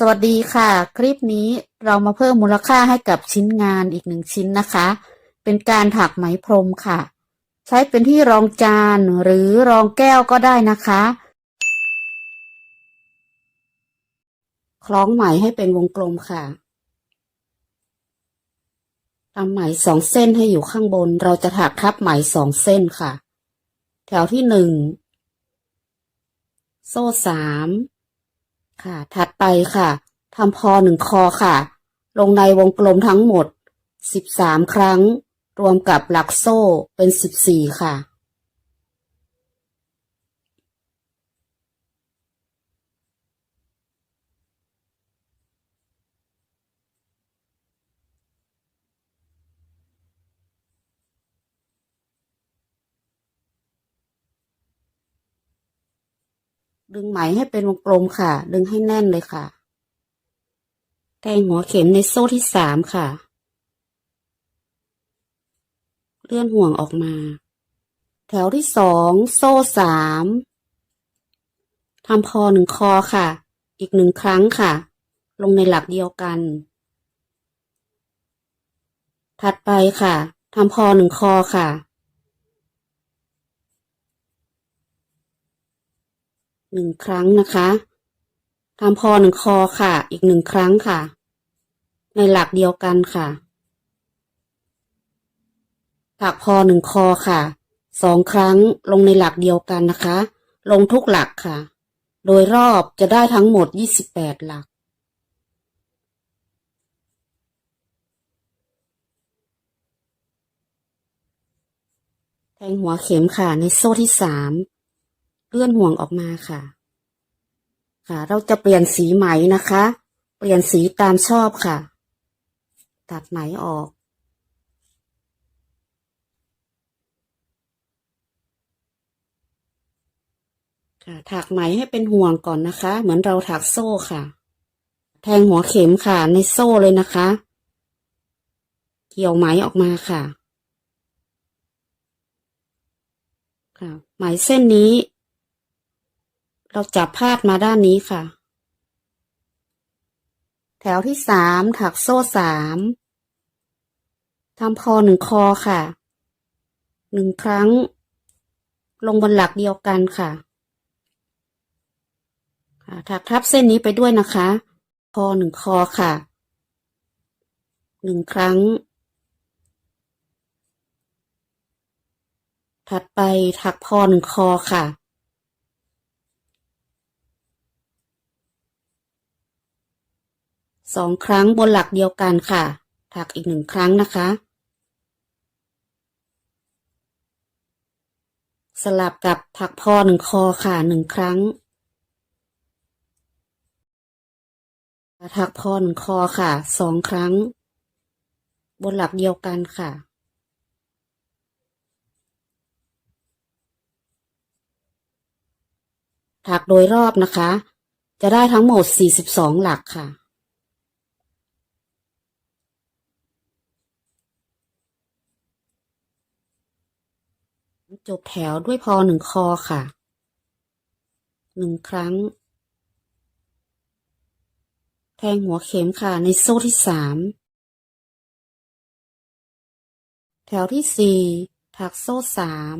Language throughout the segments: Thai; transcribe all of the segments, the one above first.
สวัสดีค่ะ คลิปนี้เรามาเพิ่มมูลค่าให้กับชิ้นงานอีกหนึ่งชิ้นนะคะ เป็นการถักไหมพรมค่ะ ใช้เป็นที่รองจานหรือรองแก้วก็ได้นะคะ คล้องไหมให้เป็นวงกลมค่ะทำไหมสองเส้นให้อยู่ข้างบน เราจะถักทับไหมสองเส้นค่ะ แถวที่หนึ่ง โซ่สาม ค่ะ ถัดไปค่ะทำพอหนึ่งคอค่ะ ลงในวงกลมทั้งหมดสิบสามครั้ง รวมกับหลักโซ่เป็นสิบสี่ค่ะ ดึงไหมให้เป็นวงกลมค่ะ ดึงให้แน่นเลยค่ะ แทงหัวเข็มในโซ่ที่สามค่ะ เลื่อนห่วงออกมา แถวที่สองโซ่สามทำพอหนึ่งคอค่ะ อีกหนึ่งครั้งค่ะ ลงในหลักเดียวกัน ถัดไปค่ะทำพอหนึ่งคอค่ะ หนึ่งครั้งนะคะทำพอหนึ่งคอค่ะ อีกหนึ่งครั้งค่ะ ในหลักเดียวกันค่ะถักพอหนึ่งคอค่ะสองครั้งลงในหลักเดียวกันนะคะ ลงทุกหลักค่ะ โดยรอบจะได้ทั้งหมดยี่สิบแปดหลักแทงหัวเข็มค่ะในโซ่ที่สาม เลื่อนห่วงออกมาค่ะ ค่ะ เราจะเปลี่ยนสีไหมนะคะ เปลี่ยนสีตามชอบค่ะ ตัดไหมออก ค่ะ ถักไหมให้เป็นห่วงก่อนนะคะ เหมือนเราถักโซ่ค่ะ แทงหัวเข็มค่ะในโซ่เลยนะคะ เกี่ยวไหมออกมาค่ะค่ะไหมเส้นนี้ เราจับพาดมาด้านนี้ค่ะ แถวที่สามถักโซ่สามทำพอหนึ่งคอค่ะ หนึ่งครั้ง ลงบนหลักเดียวกันค่ะ ถักทับเส้นนี้ไปด้วยนะคะพอหนึ่งคอค่ะ หนึ่งครั้ง ถัดไปถักพอหนึ่งคอค่ะ สองครั้งบนหลักเดียวกันค่ะ ถักอีกหนึ่งครั้งนะคะ สลับกับถักพอหนึ่งคอค่ะหนึ่งครั้ง ถักพอหนึ่งคอค่ะสองครั้ง บนหลักเดียวกันค่ะถักโดยรอบนะคะ จะได้ทั้งหมด 42 หลักค่ะ จบแถวด้วยพอหนึ่งคอค่ะ หนึ่งครั้ง แทงหัวเข็มค่ะ ในโซ่ที่สาม แถวที่สี่ถักโซ่สาม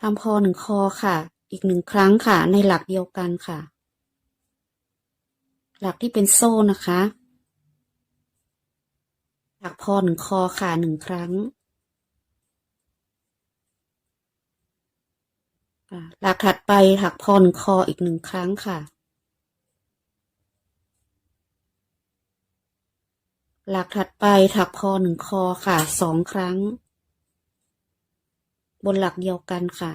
ทำพอหนึ่งคอค่ะ อีกหนึ่งครั้งค่ะ ในหลักเดียวกันค่ะ หลักที่เป็นโซ่นะคะ ถักพอหนึ่งคอค่ะหนึ่งครั้งค่ะ หลักถัดไปถักพอหนึ่งคออีกหนึ่งครั้งค่ะ หลักถัดไปถักพอหนึ่งคอค่ะสองครั้ง บนหลักเดียวกันค่ะ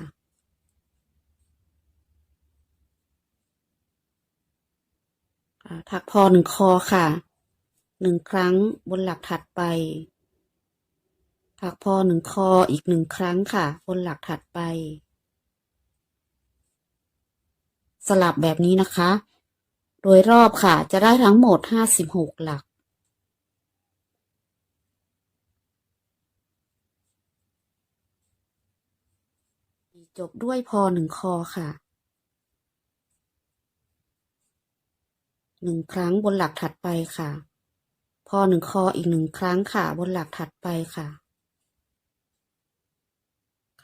ถักพอหนึ่งคอค่ะหนึ่งครั้งบนหลักถัดไป ถักพอหนึ่งคออีกหนึ่งครั้งค่ะ บนหลักถัดไป สลับแบบนี้นะคะ โดยรอบค่ะจะได้ทั้งหมดห้าสิบหกหลัก จบด้วยพอหนึ่งคอค่ะหนึ่งครั้งบนหลักถัดไปค่ะ พอหนึ่งคออีกหนึ่งครั้งค่ะ บนหลักถัดไปค่ะ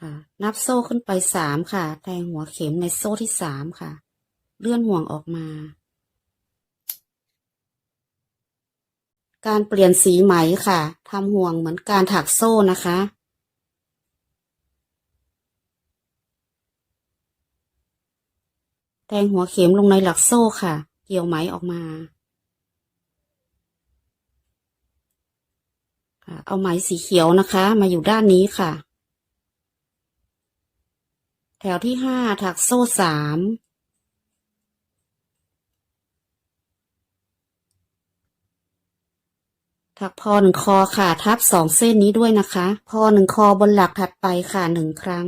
ค่ะ นับโซ่ขึ้นไปสามค่ะ แทงหัวเข็มในโซ่ที่สามค่ะ เลื่อนห่วงออกมา การเปลี่ยนสีไหมค่ะทำห่วงเหมือนการถักโซ่นะคะ แทงหัวเข็มลงในหลักโซ่ค่ะ เกี่ยวไหมออกมาเอาไหมสีเขียวนะคะ มาอยู่ด้านนี้ค่ะ แถวที่ห้าถักโซ่สาม ถักพอหนึ่งคอค่ะ ทับสองเส้นนี้ด้วยนะคะ พอหนึ่งคอบนหลักถัดไปค่ะหนึ่งครั้ง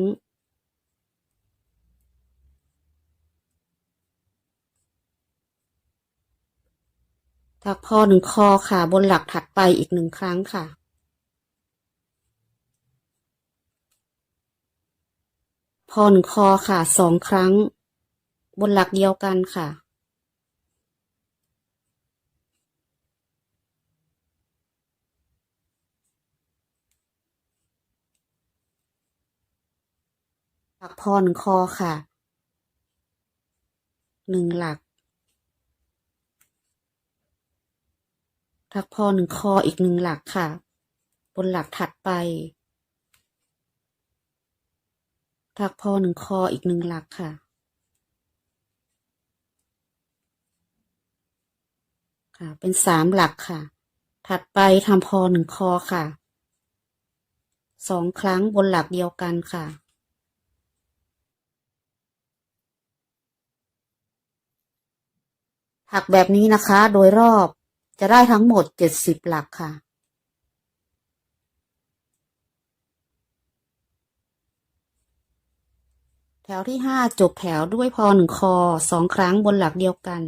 ถักพอหนึ่งคอค่ะ บนหลักถัดไปอีกหนึ่งครั้งค่ะพอหนึ่งคอค่ะสองครั้ง บนหลักเดียวกันค่ะ ถักพอหนึ่งคอค่ะหนึ่งหลักถักพอหนึ่งคออีกหนึ่งหลักค่ะ บนหลักถัดไปถักพอหนึ่งคออีกหนึ่งหลักค่ะ ค่ะ เป็นสามหลักค่ะ ถัดไปทำพอหนึ่งคอค่ะ สองครั้งบนหลักเดียวกันค่ะ ถักแบบนี้นะคะ โดยรอบจะได้ทั้งหมดเจ็ดสิบหลักค่ะ แถวที่ห้าจบแถวด้วยพอหนึ่งคอสองครั้งบนหลักเดียวกัน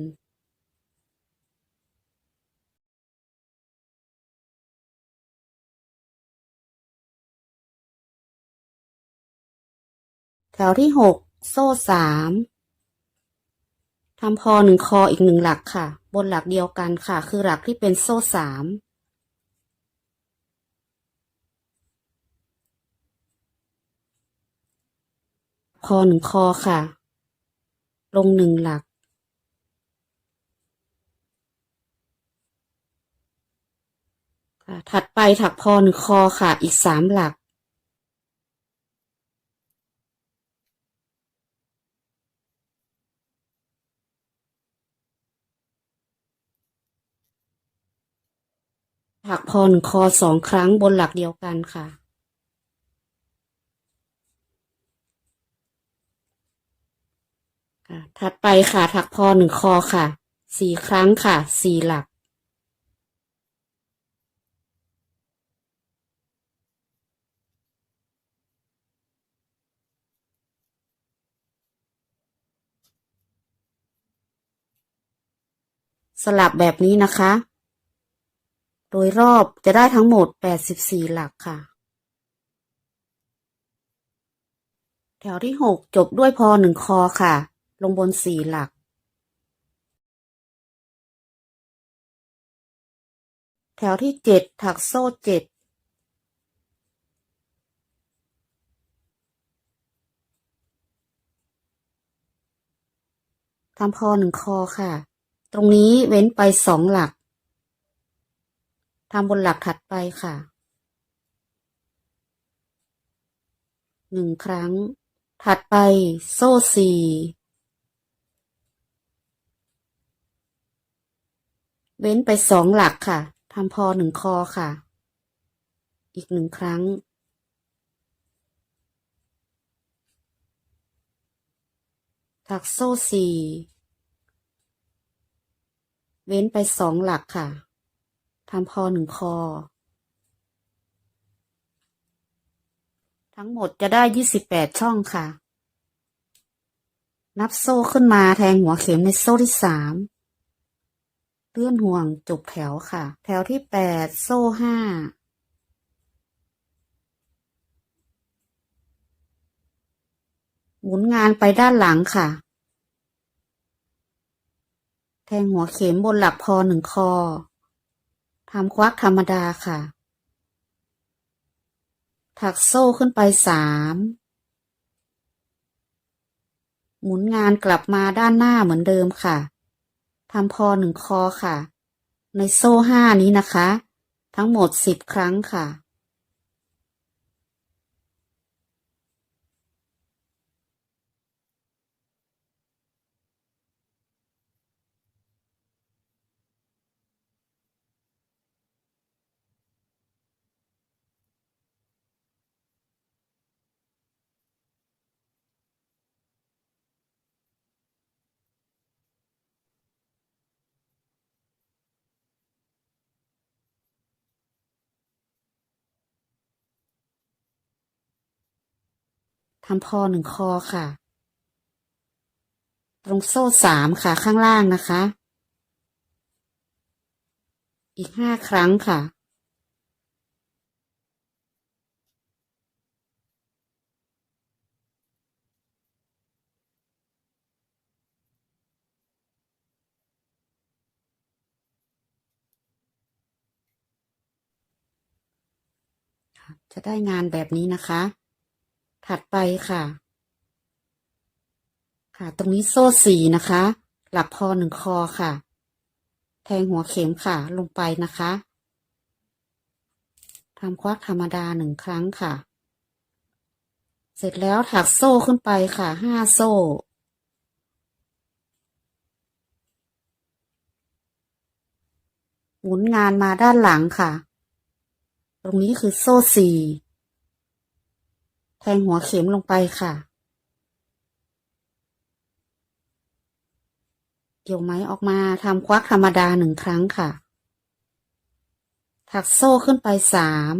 แถวที่หกโซ่สาม ทำพอหนึ่งคออีกหนึ่งหลักค่ะ บนหลักเดียวกันค่ะ คือหลักที่เป็นโซ่สามพอหนึ่งคอค่ะ ลงหนึ่งหลัก ค่ะ ถัดไปถักพอหนึ่งคอค่ะ อีกสามหลัก ถักพอนคอสองครั้งบนหลักเดียวกันค่ะค่ะ ถัดไปค่ะถักพอหนึ่งคอค่ะสี่ครั้งค่ะสี่หลัก สลับแบบนี้นะคะ โดยรอบจะได้ทั้งหมด 84 หลักค่ะ แถวที่ 6 จบด้วยพอหนึ่งคอค่ะ ลงบน 4 หลัก แถวที่ 7 ถักโซ่ 7ทำพอหนึ่งคอค่ะ ตรงนี้เว้นไปสองหลัก ทำบนหลักถัดไปค่ะหนึ่งครั้ง ถัดไปโซ่สี่เว้นไปสองหลักค่ะทำพอหนึ่งคอค่ะ อีกหนึ่งครั้ง ถักโซ่สี่เว้นไปสองหลักค่ะ ทำพอหนึ่งคอ ทั้งหมดจะได้ยี่สิบแปดช่องค่ะ นับโซ่ขึ้นมาแทงหัวเข็มในโซ่ที่สามเลื่อนห่วงจบแถวค่ะ แถวที่แปดโซ่ห้าหมุนงานไปด้านหลังค่ะ แทงหัวเข็มบนหลักพอหนึ่งคอ ทำควักธรรมดาค่ะ ถักโซ่ขึ้นไปสามหมุนงานกลับมาด้านหน้าเหมือนเดิมค่ะทำพอหนึ่งคอค่ะ ในโซ่ห้านี้นะคะ ทั้งหมดสิบครั้งค่ะ ทำพอหนึ่งคอค่ะ ตรงโซ่สามค่ะข้างล่างนะคะ อีกห้าครั้งค่ะ จะได้งานแบบนี้นะคะ ถัดไปค่ะ ค่ะ ตรงนี้โซ่สี่นะคะ หลักพอหนึ่งคอค่ะ แทงหัวเข็มค่ะ ลงไปนะคะทำควักธรรมดาหนึ่งครั้งค่ะ เสร็จแล้วถักโซ่ขึ้นไปค่ะ ห้าโซ่หมุนงานมาด้านหลังค่ะ ตรงนี้คือโซ่สี่ แทงหัวเข็มลงไปค่ะ เกี่ยวไหมออกมาทำควักธรรมดาหนึ่งครั้งค่ะ ถักโซ่ขึ้นไปสาม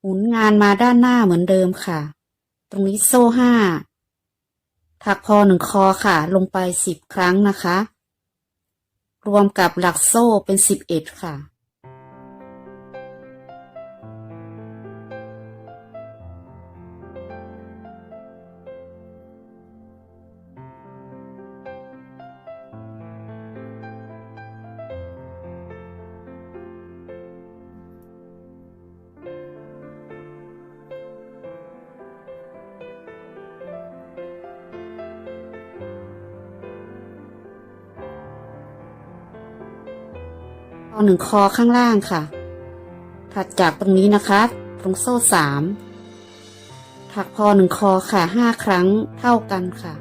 หมุนงานมาด้านหน้าเหมือนเดิมค่ะ ตรงนี้โซ่ห้า ถักพอหนึ่งคอค่ะ ลงไปสิบครั้งนะคะ รวมกับหลักโซ่เป็นสิบเอ็ดค่ะ หนึ่งคอข้างล่างค่ะ ถัดจากตรงนี้นะคะ ตรงโซ่สามถักพอหนึ่งคอค่ะห้าครั้งเท่ากันค่ะ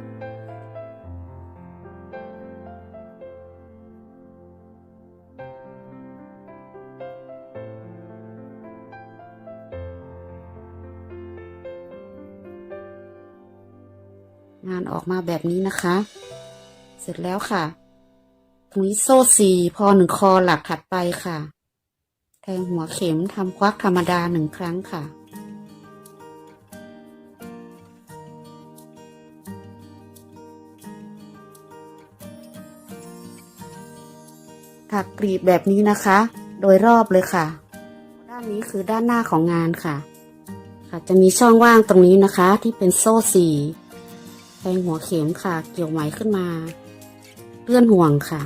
งานออกมาแบบนี้นะคะ เสร็จแล้วค่ะ ตรงนี้โซ่สี่พอหนึ่งคอหลักถัดไปค่ะ แทงหัวเข็มทำควักธรรมดาหนึ่งครั้งค่ะ ถักกรีบแบบนี้นะคะ โดยรอบเลยค่ะ ด้านนี้คือด้านหน้าของงานค่ะ ค่ะจะมีช่องว่างตรงนี้นะคะที่เป็นโซ่สี่แทงหัวเข็มค่ะ เกี่ยวไหมขึ้นมาเลื่อนห่วงค่ะ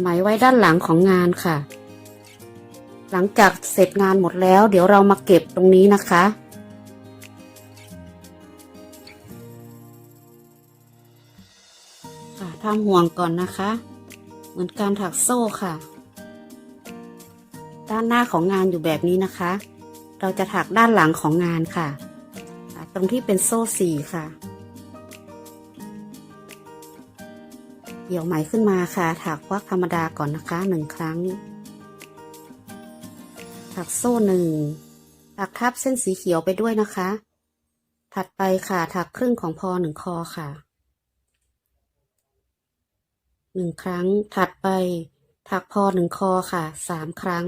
ไหมไว้ด้านหลังของงานค่ะ หลังจากเสร็จงานหมดแล้ว เดี๋ยวเรามาเก็บตรงนี้นะคะ ค่ะทำห่วงก่อนนะคะ เหมือนการถักโซ่ค่ะ ด้านหน้าของงานอยู่แบบนี้นะคะ เราจะถักด้านหลังของงานค่ะอะตรงที่เป็นโซ่สี่ค่ะ เกี่ยวไหมขึ้นมาค่ะ ถักวักธรรมดาก่อนนะคะหนึ่งครั้ง ถักโซ่หนึ่งถักทับเส้นสีเขียวไปด้วยนะคะ ถัดไปค่ะถักครึ่งของพอหนึ่งคอค่ะหนึ่งครั้ง ถัดไป ถักพอหนึ่งคอค่ะสามครั้ง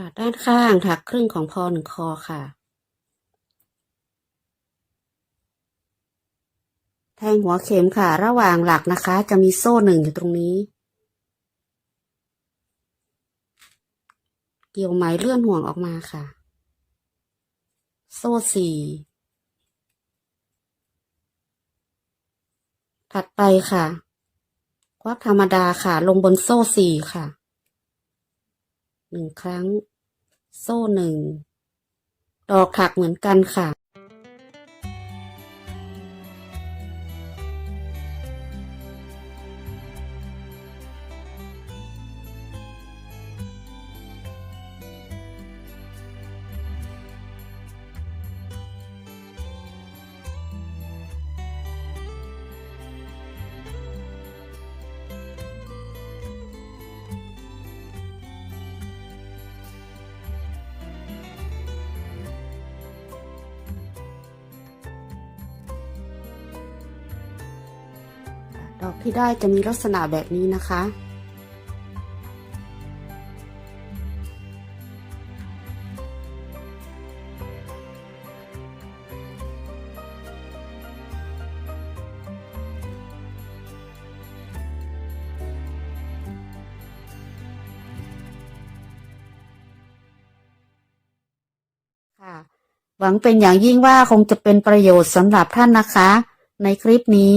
ค่ะด้านข้างถักครึ่งของพอหนึ่งคอค่ะ แทงหัวเข็มค่ะ ระหว่างหลักนะคะ จะมีโซ่หนึ่งอยู่ตรงนี้ เกี่ยวไหมเลื่อนห่วงออกมาค่ะ โซ่สี่ถัดไปค่ะควักธรรมดาค่ะ ลงบนโซ่สี่ค่ะ หนึ่งครั้ง โซ่หนึ่ง ดอกถักเหมือนกันค่ะ อกที่ได้จะมีลักษณะแบบนี้นะคะ ค่ะหวังเป็นอย่างยิ่งว่าคงจะเป็นประโยชน์สำหรับท่านนะคะ ในคลิปนี้